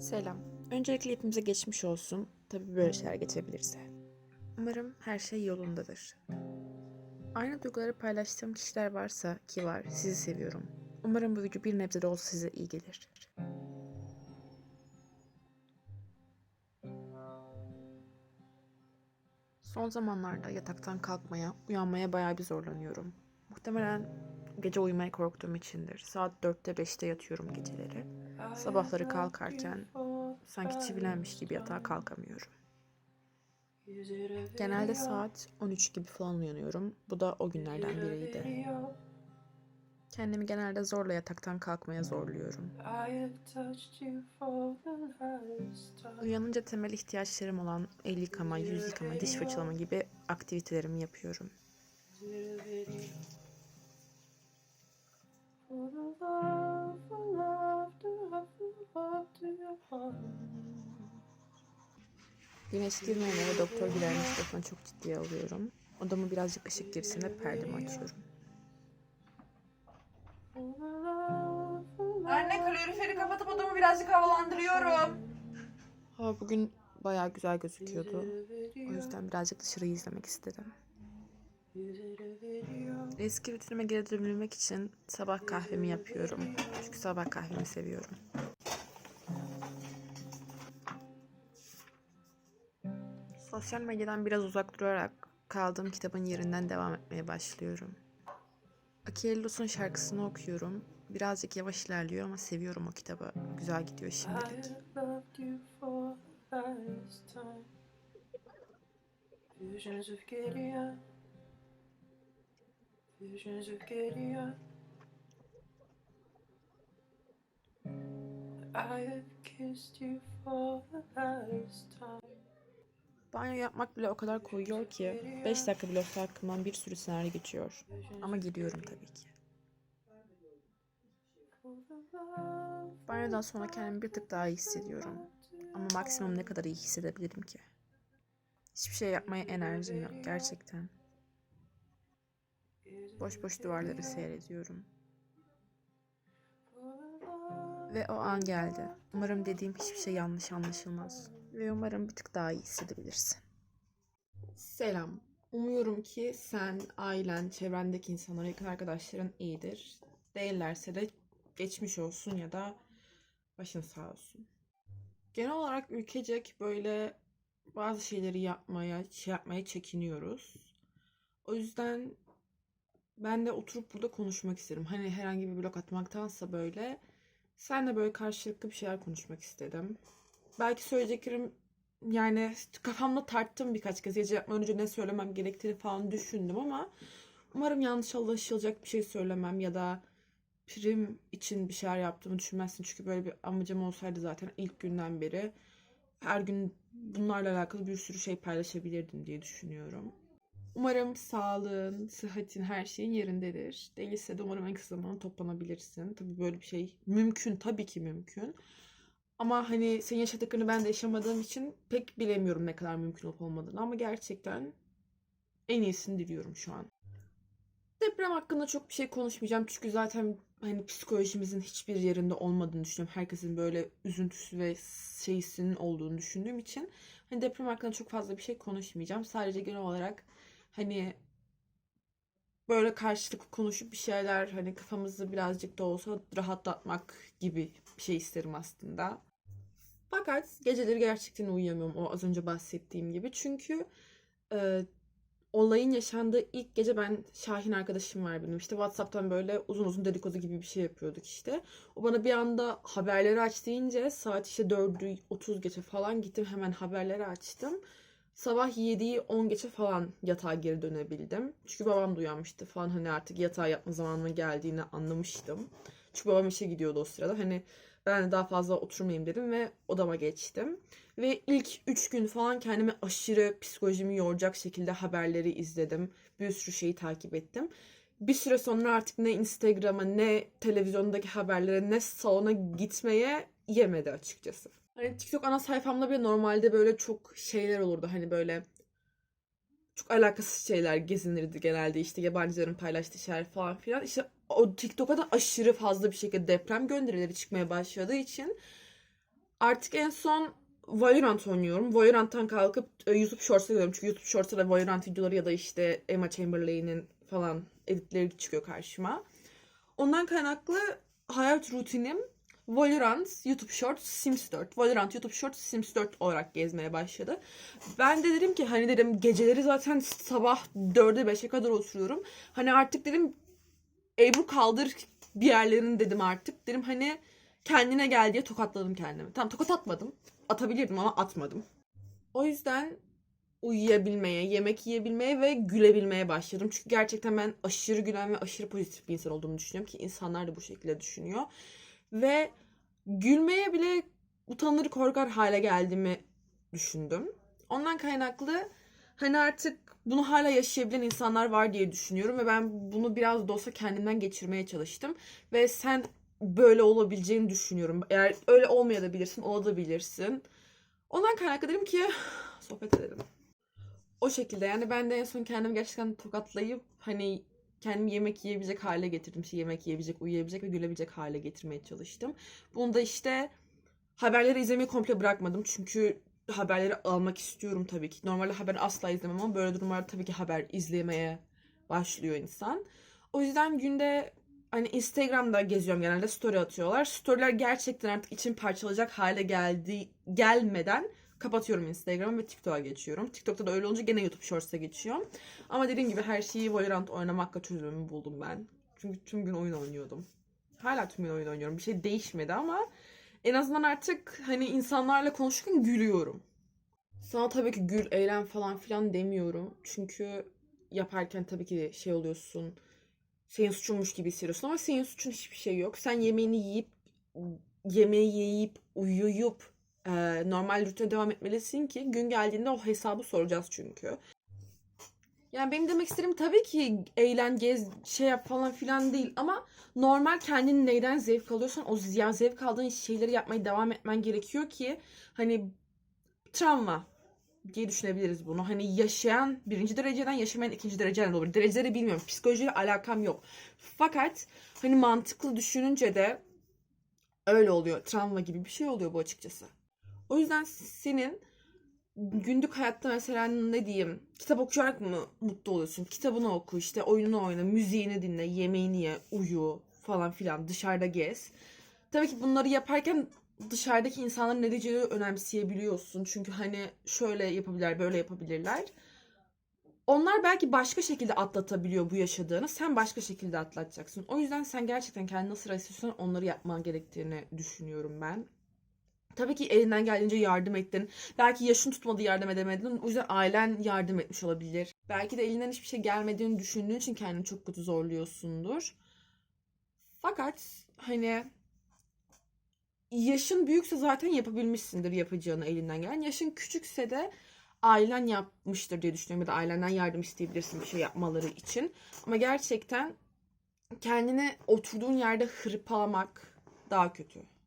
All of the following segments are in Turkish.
Selam. Öncelikle hepimize geçmiş olsun. Tabii böyle şeyler geçebilirse. Umarım her şey yolundadır. Aynı duyguları paylaştığım kişiler varsa ki var, sizi seviyorum. Umarım bu video bir nebze de olsa size iyi gelir. Son zamanlarda yataktan kalkmaya, uyanmaya bayağı bir zorlanıyorum. Muhtemelen gece uyumaya korktuğum içindir. Saat 4'te 5'te yatıyorum geceleri. Sabahları kalkarken sanki çivilenmiş gibi yatağa kalkamıyorum. Genelde saat 13 gibi falan uyanıyorum. Bu da o günlerden biriydi. Kendimi genelde zorla yataktan kalkmaya zorluyorum. Uyanınca temel ihtiyaçlarım olan el yıkama, yüz yıkama, diş fırçalama gibi aktivitelerimi yapıyorum. Güneş girmeyene doktor gidermiş lafını çok ciddiye alıyorum. Odamı birazcık ışık girsin de perdemi açıyorum. Anne kaloriferi kapatıp odamı birazcık havalandırıyorum. Hava bugün bayağı güzel gözüküyordu. O yüzden birazcık dışarıyı izlemek istedim. Eski rutinime geri dönebilmek için sabah kahvemi yapıyorum. Çünkü sabah kahvemi seviyorum. Sosyal medyadan biraz uzak durarak kaldığım kitabın yerinden devam etmeye başlıyorum. Akiellos'un şarkısını okuyorum. Birazcık yavaş ilerliyor ama seviyorum o kitabı. Güzel gidiyor şimdilik. I have kissed you for the last time. Banyo yapmak bile o kadar koyuyor ki 5 dakika bile olsa aklımdan bir sürü senaryo geçiyor. Ama gidiyorum tabii ki. Banyodan sonra kendimi bir tık daha iyi hissediyorum. Ama maksimum ne kadar iyi hissedebilirim ki? Hiçbir şey yapmaya enerjim yok gerçekten. Boş boş duvarları seyrediyorum. Ve o an geldi. Umarım dediğim hiçbir şey yanlış anlaşılmaz. Ve umarım bir tık daha iyi hissedebilirsin. Selam. Umuyorum ki sen, ailen, çevrendeki insanlar, yakın arkadaşların iyidir. Değillerse de geçmiş olsun ya da başın sağ olsun. Genel olarak ülkecek böyle bazı şeyleri yapmaya, şey yapmaya çekiniyoruz. O yüzden ben de oturup burada konuşmak isterim. Hani herhangi bir blok atmaktansa böyle senle böyle karşılıklı bir şeyler konuşmak istedim. Belki söyleyeceklerim yani kafamda tarttım birkaç kez. Gece yatmadan önce ne söylemem gerektiğini falan düşündüm ama umarım yanlış anlaşılacak bir şey söylemem ya da prim için bir şeyler yaptığımı düşünmezsin. Çünkü böyle bir amacım olsaydı zaten ilk günden beri her gün bunlarla alakalı bir sürü şey paylaşabilirdim diye düşünüyorum. Umarım sağlığın, sıhhatin, her şeyin yerindedir. Değilse de umarım en kısa zamanda toplanabilirsin. Tabii böyle bir şey mümkün, tabii ki mümkün. Ama hani senin yaşadıklarını ben de yaşamadığım için pek bilemiyorum ne kadar mümkün olup olmadığını. Ama gerçekten en iyisini diliyorum şu an. Deprem hakkında çok bir şey konuşmayacağım. Çünkü zaten hani psikolojimizin hiçbir yerinde olmadığını düşünüyorum. Herkesin böyle üzüntüsü ve şeysinin olduğunu düşündüğüm için hani deprem hakkında çok fazla bir şey konuşmayacağım. Sadece genel olarak hani böyle karşılıklı konuşup bir şeyler hani kafamızı birazcık da olsa rahatlatmak gibi bir şey isterim aslında. Fakat geceleri gerçekten uyuyamıyorum o az önce bahsettiğim gibi. Çünkü e, olayın yaşandığı ilk gece ben Şahin arkadaşım var benim. İşte WhatsApp'tan böyle uzun uzun dedikodu gibi bir şey yapıyorduk işte. O bana bir anda haberleri aç deyince saat işte 4'ü 30 geçe falan gittim hemen haberleri açtım. Sabah 7'yi 10 geçe falan yatağa geri dönebildim. Çünkü babam da uyanmıştı falan hani artık yatağa yatma zamanına geldiğini anlamıştım. Çünkü babam işe gidiyordu o sırada. Hani ben de daha fazla oturmayayım dedim ve odama geçtim. Ve ilk 3 gün falan kendimi aşırı psikolojimi yoracak şekilde haberleri izledim. Bir sürü şeyi takip ettim. Bir süre sonra artık ne Instagram'a ne televizyondaki haberlere ne salona gitmeye yemedi açıkçası. Hani TikTok ana sayfamda bile normalde böyle çok şeyler olurdu. Hani böyle çok alakasız şeyler gezinirdi genelde işte yabancıların paylaştığı şeyler falan filan. İşte o TikTok'a da aşırı fazla bir şekilde deprem gönderileri çıkmaya başladığı için Artık en son Valorant oynuyorum. Valorant'tan kalkıp e, YouTube Shorts'a gidiyorum. Çünkü YouTube Shorts'ta da Valorant videoları ya da işte Emma Chamberlain'in falan editleri çıkıyor karşıma. Ondan kaynaklı hayat rutinim Valorant, YouTube Shorts, Sims 4. Valorant, YouTube Shorts, Sims 4 olarak gezmeye başladı. Ben de dedim ki hani dedim geceleri zaten sabah 4'e 5'e kadar oturuyorum. Hani artık dedim Ebru kaldır bir yerlerini dedim artık. Dedim hani kendine gel diye tokatladım kendimi. Tamam tokat atmadım. Atabilirdim ama atmadım. O yüzden uyuyabilmeye, yemek yiyebilmeye ve gülebilmeye başladım. Çünkü gerçekten ben aşırı gülen ve aşırı pozitif bir insan olduğumu düşünüyorum ki insanlar da bu şekilde düşünüyor. Ve gülmeye bile utanır korkar hale geldiğimi düşündüm. Ondan kaynaklı hani artık bunu hala yaşayabilen insanlar var diye düşünüyorum ve ben bunu biraz da olsa kendimden geçirmeye çalıştım. Ve sen böyle olabileceğini düşünüyorum. Eğer öyle olmayabilirsin, olabilirsin. Ondan kaynaklı dedim ki sohbet edelim. O şekilde yani ben de en son kendimi gerçekten tokatlayıp hani kendimi yemek yiyebilecek hale getirdim. İşte yemek yiyebilecek, uyuyabilecek ve gülebilecek hale getirmeye çalıştım. Bunu da işte haberleri izlemeyi komple bırakmadım. Çünkü haberleri almak istiyorum tabii ki. Normalde haber asla izlemem ama böyle durumlarda tabii ki haber izlemeye başlıyor insan. O yüzden günde hani Instagram'da geziyorum genelde story atıyorlar. Storyler gerçekten artık için parçalayacak hale geldi gelmeden kapatıyorum Instagram'ı ve TikTok'a geçiyorum. TikTok'ta da öyle olunca gene YouTube Shorts'a geçiyorum. Ama dediğim gibi her şeyi Valorant oynamakla çözümümü buldum ben. Çünkü tüm gün oyun oynuyordum. Hala tüm gün oyun oynuyorum. Bir şey değişmedi ama en azından artık hani insanlarla konuşurken gülüyorum. Sana tabii ki gül, eğlen falan filan demiyorum. Çünkü yaparken tabii ki şey oluyorsun. Senin suçunmuş gibi hissediyorsun ama senin suçun hiçbir şey yok. Sen yemeğini yiyip yemeği yiyip uyuyup e, normal rutine devam etmelisin ki gün geldiğinde o hesabı soracağız çünkü. Yani benim demek istediğim tabii ki eğlen, gez, şey yap falan filan değil ama normal kendin neyden zevk alıyorsan o ya zevk aldığın şeyleri yapmaya devam etmen gerekiyor ki hani travma diye düşünebiliriz bunu. Hani yaşayan birinci dereceden yaşamayan ikinci dereceden de olur. Dereceleri bilmiyorum. Psikolojiyle alakam yok. Fakat hani mantıklı düşününce de öyle oluyor. Travma gibi bir şey oluyor bu açıkçası. O yüzden senin günlük hayatta mesela ne diyeyim kitap okuyarak mı mutlu oluyorsun? Kitabını oku işte oyununu oyna, müziğini dinle, yemeğini ye, uyu falan filan dışarıda gez. Tabii ki bunları yaparken dışarıdaki insanların ne diyeceğini önemseyebiliyorsun. Çünkü hani şöyle yapabilirler, böyle yapabilirler. Onlar belki başka şekilde atlatabiliyor bu yaşadığını. Sen başka şekilde atlatacaksın. O yüzden sen gerçekten kendini nasıl istiyorsan onları yapman gerektiğini düşünüyorum ben. Tabii ki elinden geldiğince yardım ettin. Belki yaşın tutmadı yardım edemedin. O yüzden ailen yardım etmiş olabilir. Belki de elinden hiçbir şey gelmediğini düşündüğün için kendini çok kötü zorluyorsundur. Fakat hani yaşın büyükse zaten yapabilmişsindir yapacağını elinden gelen. Yaşın küçükse de ailen yapmıştır diye düşünüyorum. Ya da ailenden yardım isteyebilirsin bir şey yapmaları için. Ama gerçekten kendini oturduğun yerde hırpalamak daha kötü.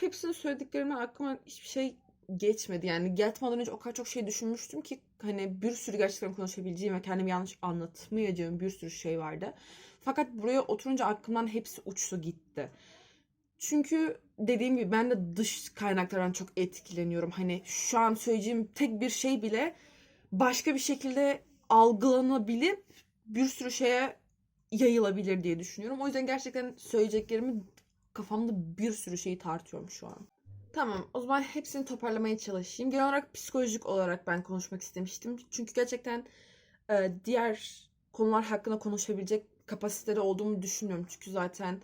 Hepsini söylediklerime aklıma hiçbir şey geçmedi. Yani yatmadan önce o kadar çok şey düşünmüştüm ki hani bir sürü gerçekten konuşabileceğim ve kendimi yanlış anlatmayacağım bir sürü şey vardı. Fakat buraya oturunca aklımdan hepsi uçtu gitti. Çünkü dediğim gibi ben de dış kaynaklardan çok etkileniyorum. Hani şu an söyleyeceğim tek bir şey bile başka bir şekilde algılanabilip bir sürü şeye yayılabilir diye düşünüyorum. O yüzden gerçekten söyleyeceklerimi kafamda bir sürü şeyi tartıyorum şu an. Tamam o zaman hepsini toparlamaya çalışayım. Genel olarak psikolojik olarak ben konuşmak istemiştim. Çünkü gerçekten e, diğer konular hakkında konuşabilecek kapasitede olduğumu düşünmüyorum. Çünkü zaten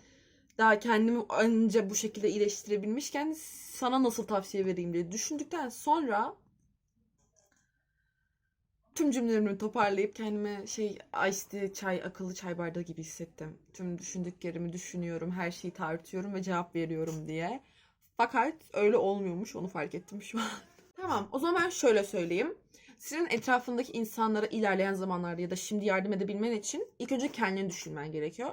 daha kendimi önce bu şekilde iyileştirebilmişken sana nasıl tavsiye vereyim diye düşündükten sonra tüm cümlelerimi toparlayıp kendime şey tea, çay, akıllı çay bardağı gibi hissettim. Tüm düşündüklerimi düşünüyorum, her şeyi tartıyorum ve cevap veriyorum diye. Fakat öyle olmuyormuş, onu fark ettim şu an. tamam, o zaman şöyle söyleyeyim. Senin etrafındaki insanlara ilerleyen zamanlarda ya da şimdi yardım edebilmen için ilk önce kendini düşünmen gerekiyor.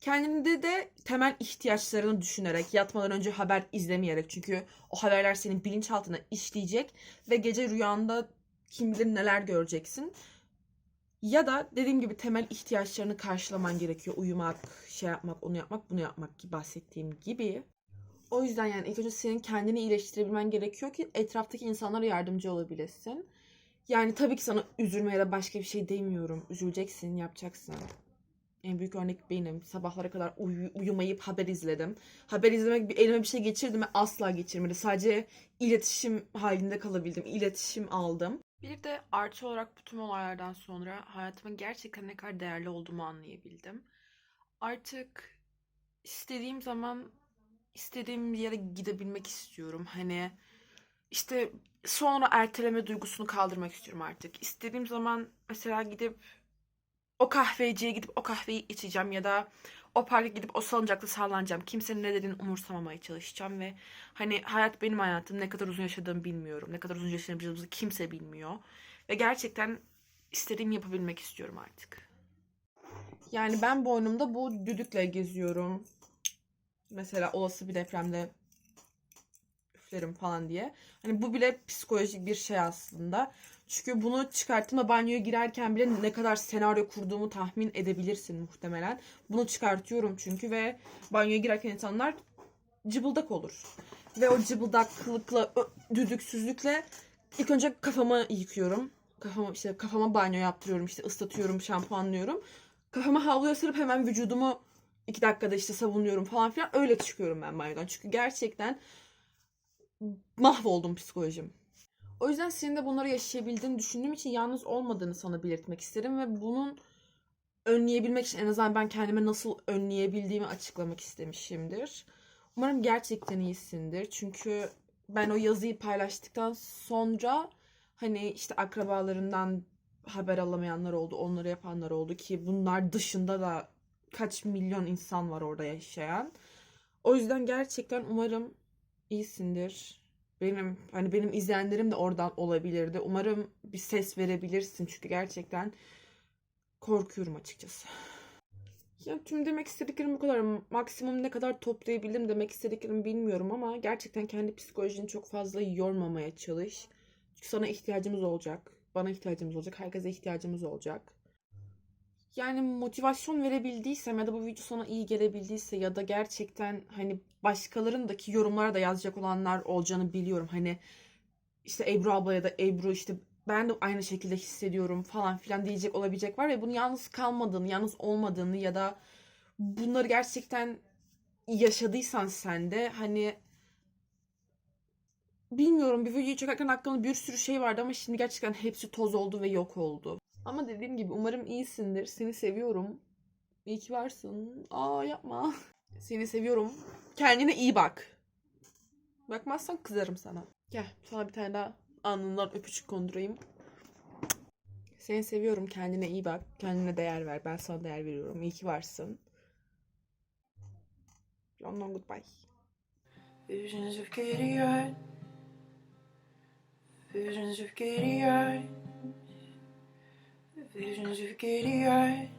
Kendinde de temel ihtiyaçlarını düşünerek, yatmadan önce haber izlemeyerek çünkü o haberler senin bilinçaltına işleyecek ve gece rüyanda kim bilir neler göreceksin. Ya da dediğim gibi temel ihtiyaçlarını karşılaman gerekiyor. Uyumak, şey yapmak, onu yapmak, bunu yapmak gibi bahsettiğim gibi. O yüzden yani ilk önce senin kendini iyileştirebilmen gerekiyor ki etraftaki insanlara yardımcı olabilesin. Yani tabii ki sana üzülme ya da başka bir şey demiyorum. Üzüleceksin, yapacaksın. En büyük örnek benim. Sabahlara kadar uyu- uyumayıp haber izledim. Haber izlemek bir elime bir şey geçirdi mi asla geçirmedi. Sadece iletişim halinde kalabildim. İletişim aldım. Bir de artı olarak bu tüm olaylardan sonra hayatımın gerçekten ne kadar değerli olduğumu anlayabildim. Artık istediğim zaman istediğim yere gidebilmek istiyorum. Hani işte sonra erteleme duygusunu kaldırmak istiyorum artık. İstediğim zaman mesela gidip o kahveciye gidip o kahveyi içeceğim ya da o parka gidip o salıncakta sallanacağım. Kimsenin ne dediğini umursamamaya çalışacağım ve hani hayat benim hayatım. Ne kadar uzun yaşadığımı bilmiyorum. Ne kadar uzun yaşayabileceğimizi kimse bilmiyor. Ve gerçekten istediğimi yapabilmek istiyorum artık. Yani ben boynumda bu düdükle geziyorum. Mesela olası bir depremde üflerim falan diye. Hani bu bile psikolojik bir şey aslında. Çünkü bunu çıkarttığımda banyoya girerken bile ne kadar senaryo kurduğumu tahmin edebilirsin muhtemelen. Bunu çıkartıyorum çünkü ve banyoya girerken insanlar cıbıldak olur. Ve o cıbıldaklıkla, düdüksüzlükle ilk önce kafamı yıkıyorum. Kafama işte kafama banyo yaptırıyorum, işte ıslatıyorum, şampuanlıyorum. Kafama havluya sarıp hemen vücudumu iki dakikada işte savunuyorum falan filan. Öyle çıkıyorum ben banyodan. Çünkü gerçekten mahvoldum psikolojim. O yüzden senin de bunları yaşayabildiğini düşündüğüm için yalnız olmadığını sana belirtmek isterim ve bunun önleyebilmek için en azından ben kendime nasıl önleyebildiğimi açıklamak istemişimdir. Umarım gerçekten iyisindir. Çünkü ben o yazıyı paylaştıktan sonra hani işte akrabalarından haber alamayanlar oldu, onları yapanlar oldu ki bunlar dışında da kaç milyon insan var orada yaşayan. O yüzden gerçekten umarım iyisindir. Benim hani benim izleyenlerim de oradan olabilirdi. Umarım bir ses verebilirsin çünkü gerçekten korkuyorum açıkçası. Ya tüm demek istediklerim bu kadar. Maksimum ne kadar toplayabildim demek istediklerimi bilmiyorum ama gerçekten kendi psikolojini çok fazla yormamaya çalış. Çünkü sana ihtiyacımız olacak. Bana ihtiyacımız olacak. Herkese ihtiyacımız olacak. Yani motivasyon verebildiysem ya da bu video sana iyi gelebildiyse ya da gerçekten hani başkalarındaki yorumlara da yazacak olanlar olacağını biliyorum. Hani işte Ebru abla ya da Ebru işte ben de aynı şekilde hissediyorum falan filan diyecek olabilecek var ve bunu yalnız kalmadığını, yalnız olmadığını ya da bunları gerçekten yaşadıysan sen de hani bilmiyorum bir videoyu çekerken aklımda bir sürü şey vardı ama şimdi gerçekten hepsi toz oldu ve yok oldu. Ama dediğim gibi umarım iyisindir. Seni seviyorum. İyi ki varsın. Aa yapma. Seni seviyorum. Kendine iyi bak. Bakmazsan kızarım sana. Gel sana bir tane daha alnından öpücük kondurayım. Seni seviyorum. Kendine iyi bak. Kendine değer ver. Ben sana değer veriyorum. İyi ki varsın. London goodbye. Visions of Gideon. Visions of Gideon. Visions of Gideon.